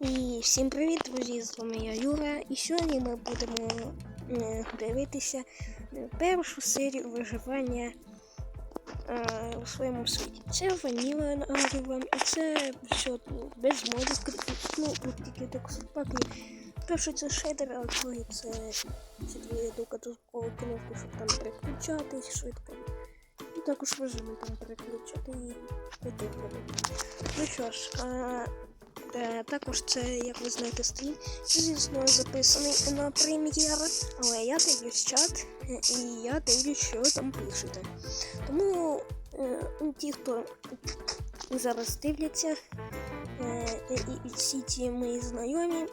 І всім привіт, друзі! З вами я Юра. І сьогодні ми будемо е, дивитися е, першу серію виживання е, у своєму світі. Це ваніла вам, і це все ну, без модів. Ну, тут тільки так паки. Перше це шейдер, а друге це ці дві додаткові кнопки, щоб там переключатись швидко. І також можемо там переключати і таке. Ну що ж, а, Е, також це, як ви знаєте, стрім, звісно, записаний на прем'єр, але я дивлюсь чат е, і я дивлюсь, що там пишете. Тому е, ті, хто зараз дивляться, е, і, всі ті мої знайомі,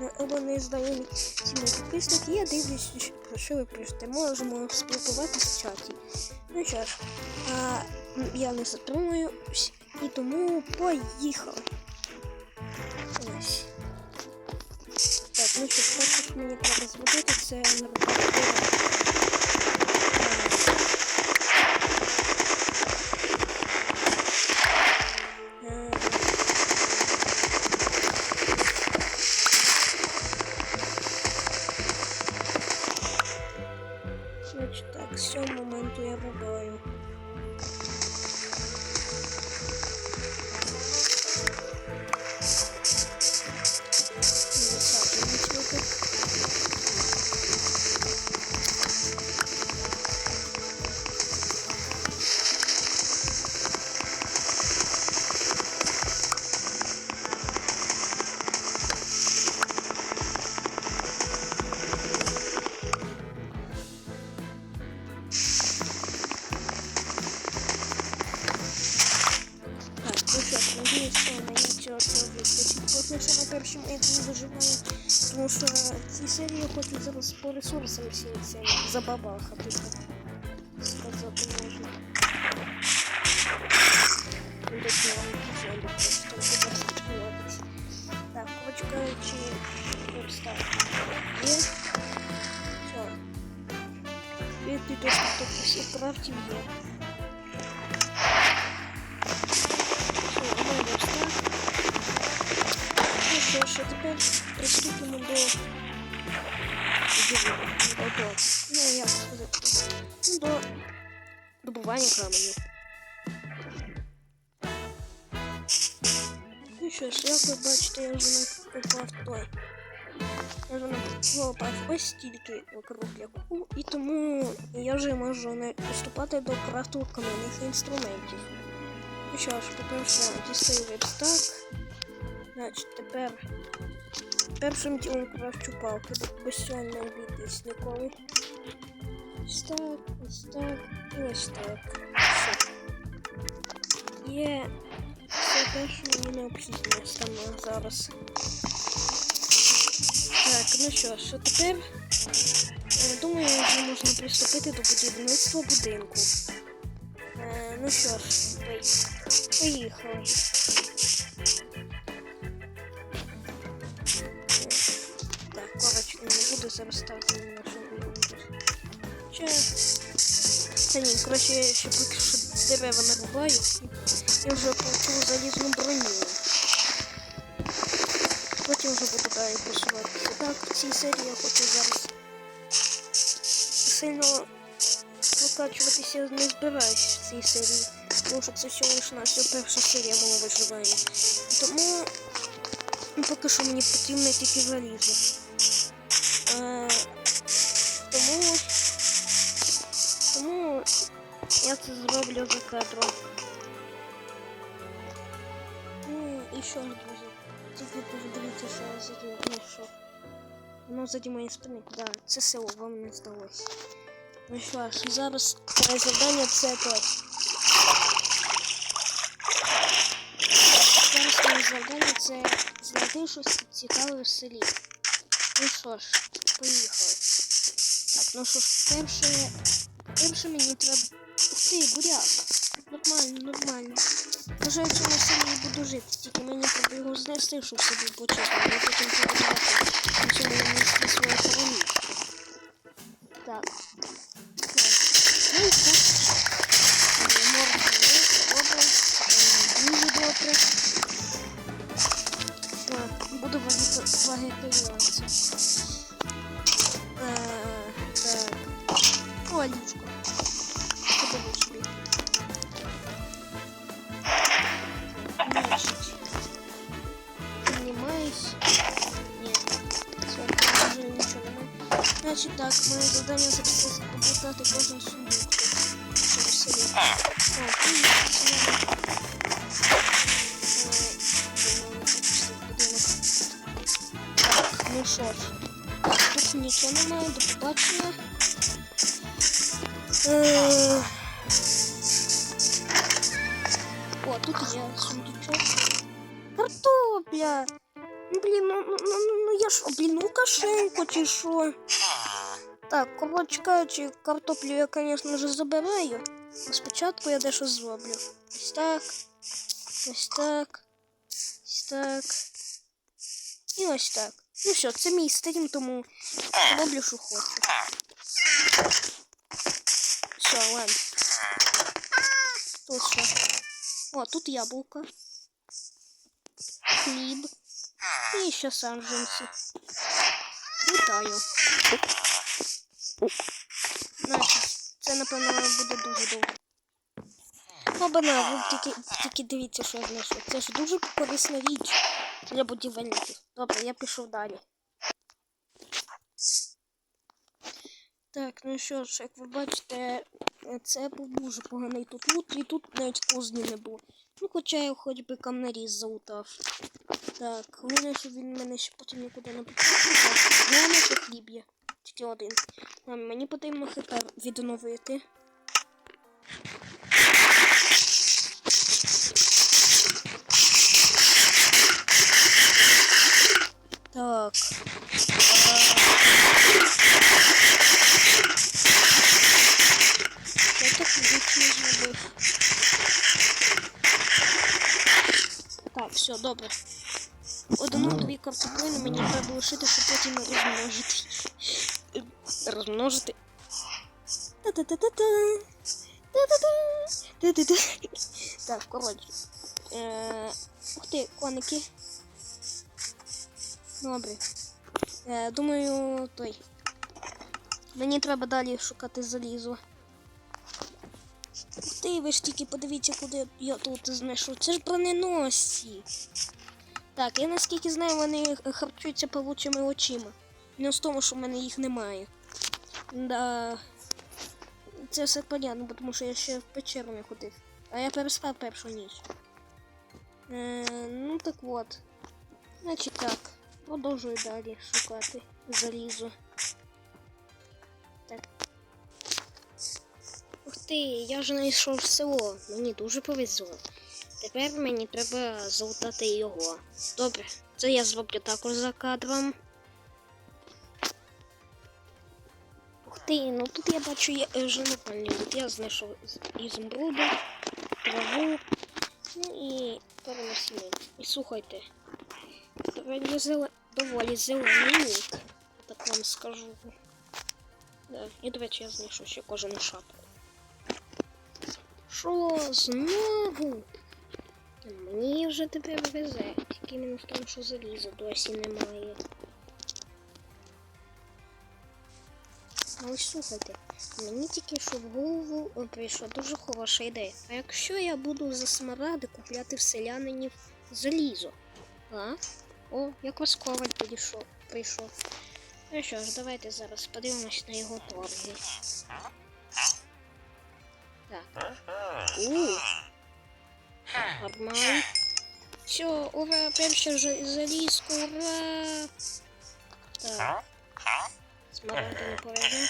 е, або не знайомі, ці мої підписники, я дивлюсь, про що ви пишете. Можемо спілкуватися в чаті. Ну що ж, я не затримуюсь, і тому поїхали. Мені треба зробити, це дерево. Е, Значить так, з цього моменту я рубаю. Зараз по ресурсам всім цим забабахати. Сказати можна. Ну, до цього епізоду просто буде спілкуватися. Так, коротше кажучи, ось так. Є. Все. І ти точно тут всі крафтів є. Все, ми ось так. Ну що ж, а тепер приступимо до ділу. До. Ну, як сказати? Ну, до добування каменю. Ну що ж, як ви я вже накопав той. Я вже накопав ось стільки кругляку, тому я вже можу не приступати до крафту кам'яних інструментів. Ну що ж, по-перше, дістаю вебстак. Значить, тепер першим ділом крафчу палки, бо без цього не обійтись ніколи. Ось так, ось так і ось так. Все. Є все те, що мені необхідно саме зараз. Так, ну що ж, а тепер е, думаю, вже можна приступити до будівництва будинку. Е, ну що ж, поїхали. Буду зараз ставити на будинку. Та ні, коротше, я ще поки що дерева нарубаю і вже получу залізну броню. Потім вже буду далі просуватися. Так, в цій серії я хочу зараз сильно прокачуватися не збираюсь в цій серії. Тому що це всього лиш наша перша серія мого виживання. Тому поки що мені потрібно тільки залізо. Е, тому, тому я це зроблю за кадром. Ну і що ж, друзі, тільки подивіться, що я заді... Ну що? Воно заді моєї спини, да, це село, вам не здалося. Ну що ж, зараз моє завдання це то. Зараз моє завдання це знайти щось цікаве в селі. Ну що ж, Поїхали. Так, ну що ж, перше, перше мені треба. Ух ти, буряк. Нормально, нормально. Може я в цьому і буду жити, тільки мені треба його знести, щоб собі почистити, я потім побудувати на цьому місці своє коронічку. Так. Так. Ну і так. Морда добре. Дуже добре. О, ліжко. Подивись собі. Значить. Піднімаюсь. Ні. Це вже нічого немає. Значить так, моє завдання зараз побутати кожен сундук. Щоб в селі. О, О, тут є сундучок. Картопля! Ну, Блін, ну, ну, ну, ну, ну я що, блін, Лукашенко чи що? Так, коротше кажучи, картоплю я, звісно ж, забираю. Но Спочатку я дещо зроблю. Ось так. Ось так. Ось так. І ось так. Ну що, це мій стрім, тому роблю, що хочу. Ладно. Тут? О, тут яблуко. Хліб. І ще саджанці. Вітаю. Значить, це, напевно, буде дуже довго. Обана, ви тільки, тільки дивіться, що я знайшов. Це ж дуже корисна річ для будівельників. Добре, я пішов далі. Так, ну що ж, як ви бачите, це був дуже поганий тут лут, і тут навіть кузні не було. Ну, хоча я хоч би камнаріз залутав. Так, головне, щоб він мене ще потім нікуди не потрапив. Головне, що хліб є. Тільки один. А мені потрібно хп відновити. Так. Я так звичайно зробив. Так, все, добре. Одну-дві картоплини мені треба лишити, щоб потім розмножити. Розмножити. Та-та-та. Та-та-та. Так, коротше. Е, Ух ти, коники. Добре. Е, думаю, той. Мені треба далі шукати залізо. Ти, ви ж тільки подивіться, куди я тут знайшов. Це ж броненосці. Так, я наскільки знаю, вони харчуються павучими очима. Не з тому, що в мене їх немає. Да. Це все понятно, тому що я ще в печеру не ходив. А я переспав першу ніч. Е, ну так от. Значить так. Продовжую далі шукати залізо. Ух ти, я вже знайшов село. Мені дуже повезло. Тепер мені треба залутати його. Добре, це я зроблю також за кадром. Ух ти, ну тут я бачу е, вже нормальний лут. Я знайшов з- траву, ну і насінин. І слухайте, доволі, доволі зелений лут, так вам скажу. Да. І до речі, я знайшов ще кожану шапку. Що знову? Мені вже тепер везе. Тільки мінус в тому, що заліза досі немає. А ось слухайте, мені тільки що в голову прийшла дуже хороша ідея. А якщо я буду за смаради купляти в селянинів залізо? А? О, якраз коваль підійшов, прийшов. Ну що ж, давайте зараз подивимось на його торги. Так. Нормально. Все, ура, перша же залізка, ура! Так. Смарагди не. Понятно.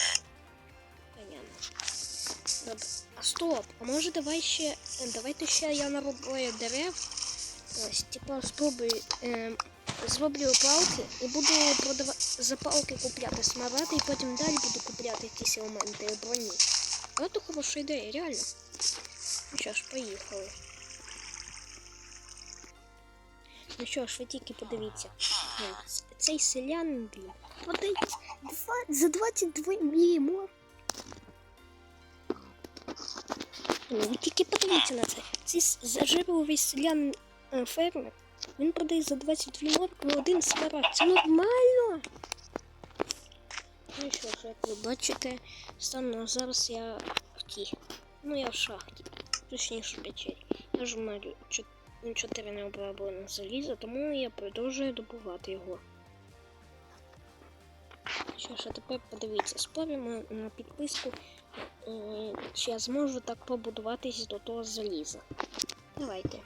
Добре. А стоп, а може давай ще. Давайте ще я нароблю дерев. Ось, типа спробую. Е, зроблю палки і буду продавати за палки купляти смаради, і потім далі буду купляти якісь елементи броні. Це хороша ідея, реально. Ну що ж, поїхали. Ну що ж, ви тільки подивіться. Цей селянин, блін, два, за 22 мільйон. Ну, ви тільки подивіться на це. Цей заживливий селян е, фермер Він продає за 22 моркви один смарагд. Це нормально. Ну що ж, як ви бачите, станом на зараз я в тій. Ну я в шахті. Точніше печері. Я вже маю 4 необроблених заліза, тому я продовжую добувати його. Що ж, а тепер подивіться, споримо на підписку, е, чи я зможу так побудуватись до того заліза. Давайте.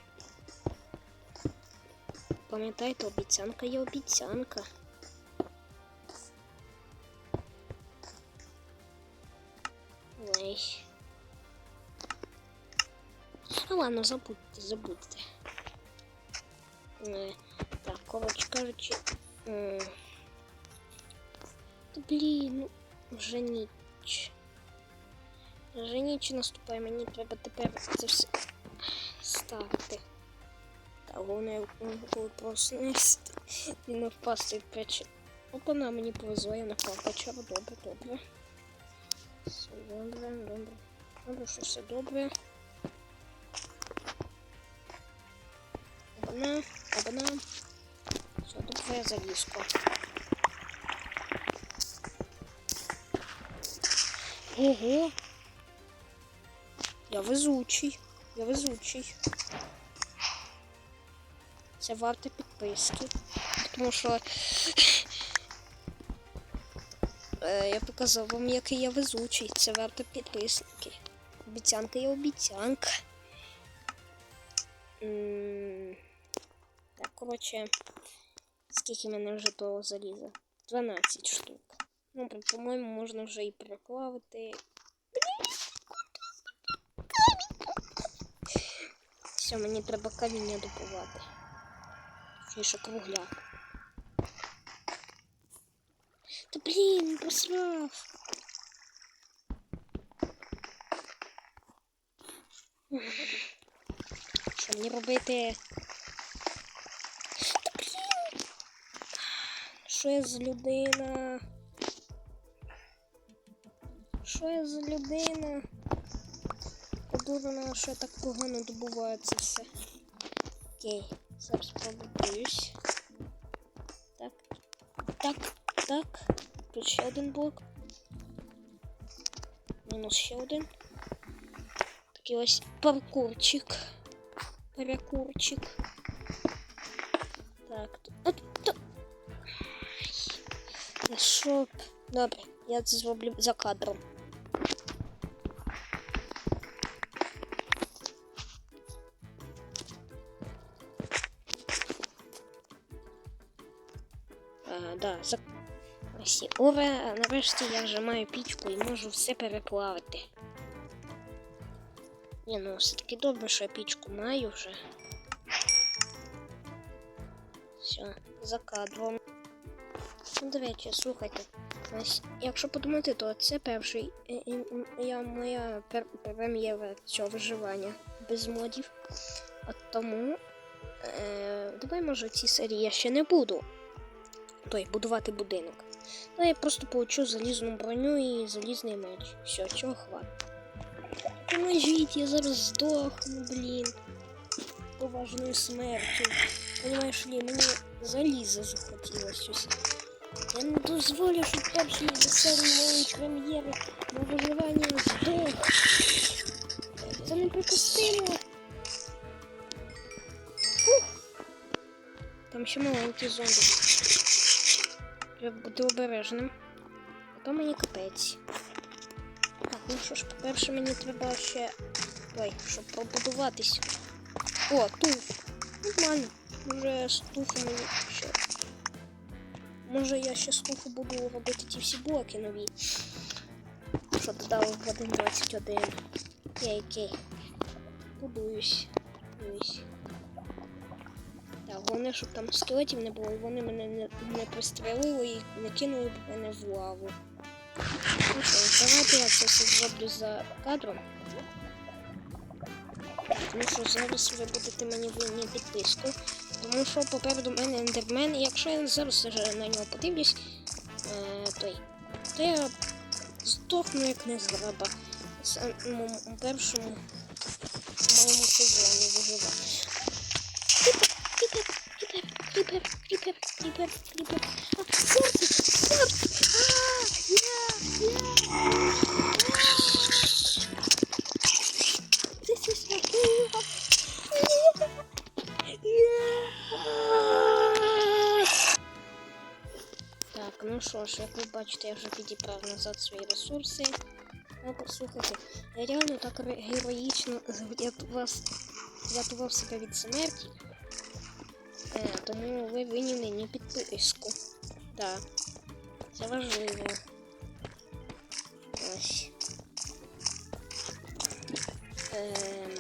Пам'ятайте, обіцянка є обіцянка. Ой. Ну ладно, забудьте, забудьте. Е, так, коротше кажучи. м, Та блін, ну вже ніч. Вже ніч наступає, мені треба тепер це все ставити. Та головне, коли проснешся і не впасти в печі. Опа, на мені повезло, я не впав печеру. Добре, добре. Все добре, добре. Добре, все добре. Обана, обана. Все, тут твоя залізка. Ого! Я везучий. Я везучий. Це варто підписки. Тому що е, я показав вам, який я везучий. Це варто підписники. Обіцянка є обіцянка. М, коротше, скільки в мене вже того заліза? 12 штук. Ну, по-моєму, можна вже і переплавити. Все, мені треба каміння добувати. Точніше кругляк. Та блін, просрав. Що мені робити? Що я за людина? Що я за людина? Подумала, що так погано добуваю це все. Окей, зараз побудуюсь. Так, так, так. Тут ще один блок. Мінус ще один. Такий ось паркурчик. Паркурчик. Так. Та що? Добре, я це зроблю за кадром. Да, за... Ось, ура, нарешті я вже маю пічку і можу все переплавити. Ні, ну все-таки добре, що я пічку маю вже. Все, за кадром. Ну, до речі, слухайте. Якщо подумати, то це перший е, е, я, моя пер, прем'єра цього виживання без модів. От тому е, давай може в цій серії я ще не буду той, будувати будинок. Ну, я просто получу залізну броню і залізний меч. Все, чого хватить. Поможіть, я зараз здохну, блін. Поважною смертю. Понимаєш мені заліза захотілося. Я не дозволю, щоб перший серії моєї прем'єри на виживання здох. Це неприпустимо. Фух. Там ще маленький зомбі. Треба бути обережним. А то мені капець. Так, ну що ж, по-перше, мені треба ще. Ой, щоб побудуватись. О, туф. Нормально. Вже з туфу мені ще. Може я ще з буду робити ті всі блоки нові. Що додали в 1.21. Окей, окей. Будуюсь. Будуюсь. Так, головне, щоб там скелетів не було, і вони мене не, не пристрелили і не кинули б мене в лаву. Ну що, давайте я це все зроблю за кадром. Тому що зараз ви будете мені винні підписку. Тому що попереду мене ендермен, і якщо я зараз на нього подивлюсь, е, той, то я здохну як не зраба. В самому першому моєму сезоні виживати. Кріпер, кріпер, кріпер, кріпер, кріпер, кріпер. А, серце, серце. ну що ж, як ви бачите, я вже підібрав назад свої ресурси. Ну, послухайте, я реально так ре- героїчно врятував, врятував себе від смерті. Е, тому ви винні мені підписку. Так. Це важливо. Ось. Ем,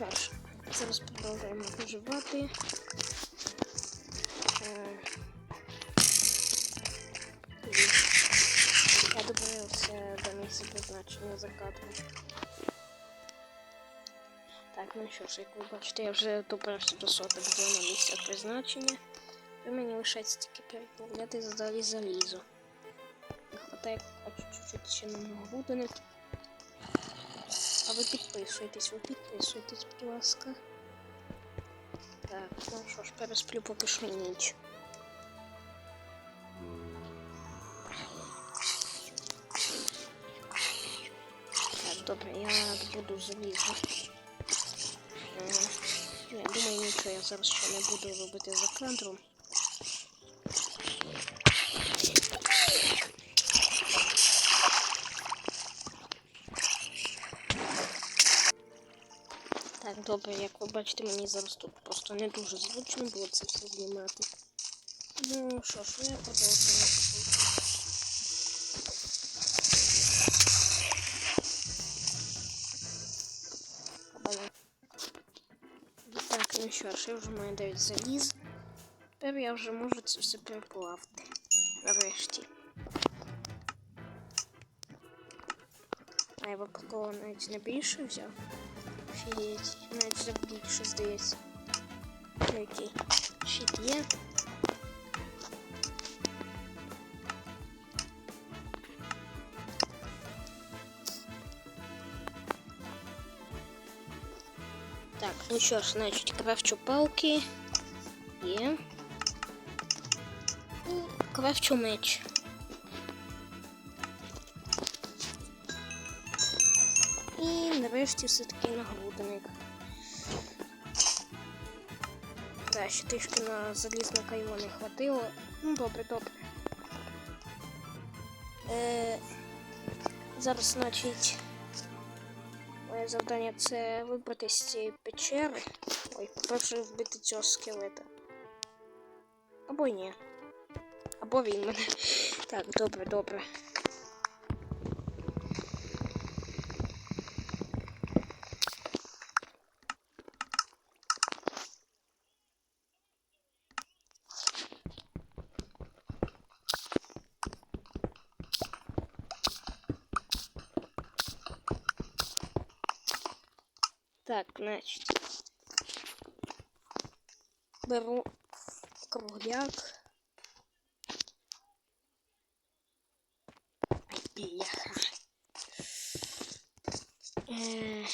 Що ж, зараз продовжуємо виживати. Е, Я це до місця призначення за. Так, ну що ж, як ви бачите, я вже добрався до соток зони місця призначення. І мені лишається тільки переплавляти далі залізо. Не хватає хоч чуть-чуть ще на нагрудинок. А ви підписуєтесь, ви підписуєтесь, будь ласка. Так, ну що ж, пересплю поки що ніч. Так, добре, я буду залізо. Е, Я думаю, нічого я зараз ще не буду робити за кадром. Добре, як ви бачите, мені зараз тут просто не дуже зручно було це все знімати. Ну що ж, я продовжую. Так, ну що ж, я вже маю 9 заліз. Тепер я вже можу це все переплавити. Нарешті. А я випадково навіть не більше взяв. Офігеть, навіть вже більше здається. Ну, Окей. Щит є. Так, ну що ж, значить, крафчу палки. Є. І крафчу меч. І нарешті все-таки нагрудник. Так, ще трішки на залізника його не хватило. Ну, добре, добре. Е, зараз, значить, моє завдання це вибрати з цієї печери. Ой, по-перше, вбити цього скелета. Або ні. Або він мене. Так, добре, добре. Так, значить. Беру кругляк. Ай, бляха. Е,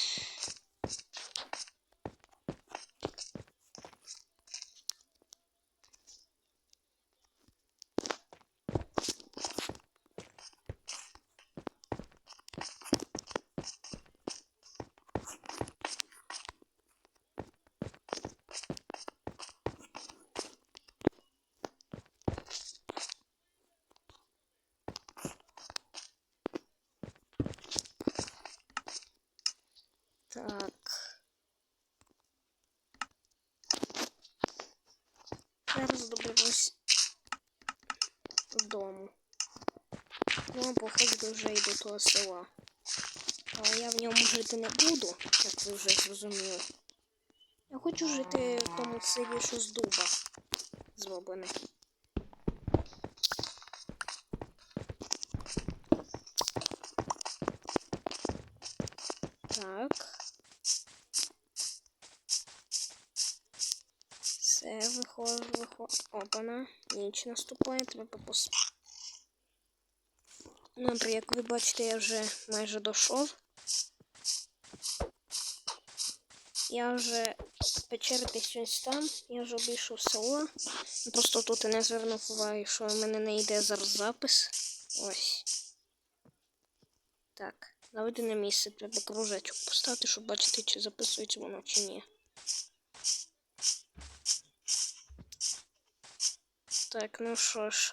Так. Зараз доберусь додому. Ну, походу вже й до того села. Але я в ньому жити не буду, як ви вже зрозуміли. Я хочу жити в тому селі, що з дуба зроблене. Так. Все, виходжу, виходжу. Опана. Ніч наступає, треба пос... Добре, як ви бачите, я вже майже дійшов. Я вже печери десь там, я вже обійшов село. Просто тут і не звернув уваги, що в мене не йде зараз запис. Ось. Так, наведене місце треба кружечок поставити, щоб бачити, чи записується воно чи ні. Так, ну що ж.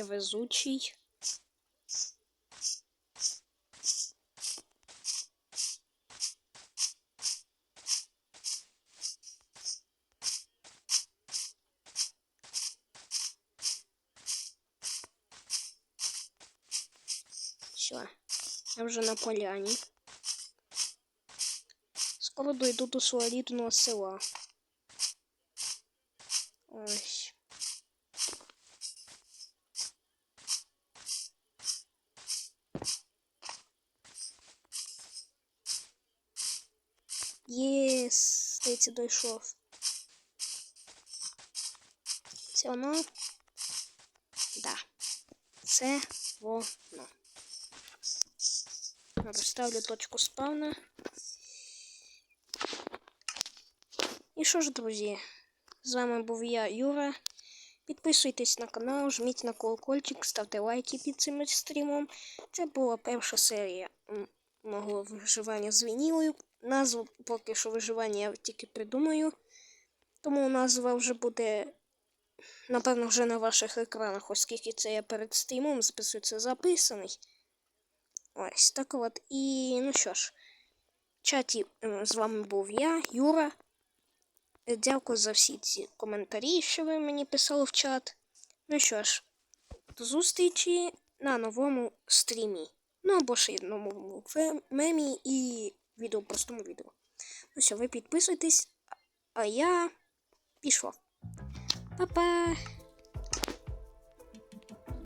Я везучий. Все, я вже на поляні. Скоро дойду до свого села. Ось. Здається, дійшов. Це воно? Да. Це воно. Розставлю точку спавна. І що ж, друзі, з вами був я, Юра. Підписуйтесь на канал, жміть на колокольчик, ставте лайки під цим стрімом. Це була перша серія мого виживання з вінілою. Назву поки що виживання я тільки придумаю. Тому назва вже буде, напевно, вже на ваших екранах, оскільки це я перед стрімом записується записаний. Ось так от. І ну що ж, в чаті е, з вами був я, Юра. Е, Дякую за всі ці коментарі, що ви мені писали в чат. Ну що ж, до зустрічі на новому стрімі. Ну або ще новому мемі і відео, простому відео. Ну все, ви підписуйтесь, а я пішов. Па-па!